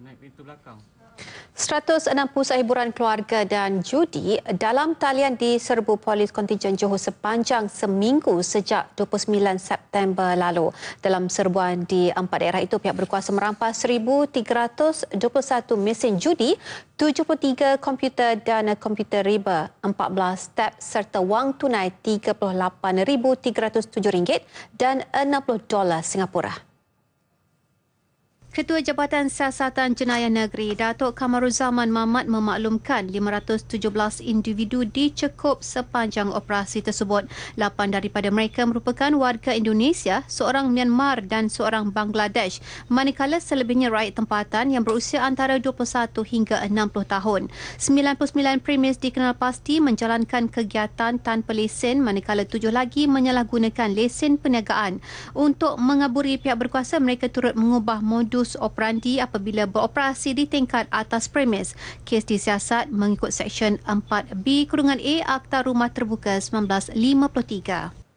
naik pintu belakang. 161 hiburan keluarga dan judi dalam talian diserbu polis kontingen Johor sepanjang seminggu sejak 29 September lalu. Dalam serbuan di empat daerah itu, pihak berkuasa merampas 1,321 mesin judi, 73 komputer dan komputer riba, 14 tab serta wang tunai RM38,307 dan 60 dolar Singapura. Ketua Jabatan Siasatan Jenayah Negeri Datuk Kamaruzaman Mamat memaklumkan 517 individu dicekup sepanjang operasi tersebut. Lapan daripada mereka merupakan warga Indonesia, seorang Myanmar dan seorang Bangladesh. Manakala selebihnya rakyat tempatan yang berusia antara 21 hingga 60 tahun. 99 premis dikenal pasti menjalankan kegiatan tanpa lesen manakala tujuh lagi menyalahgunakan lesen perniagaan. Untuk mengaburi pihak berkuasa, mereka turut mengubah modus modus operandi apabila beroperasi di tingkat atas premis. Kes disiasat mengikut Seksyen 4B Kurungan A Akta Rumah Terbuka 1953.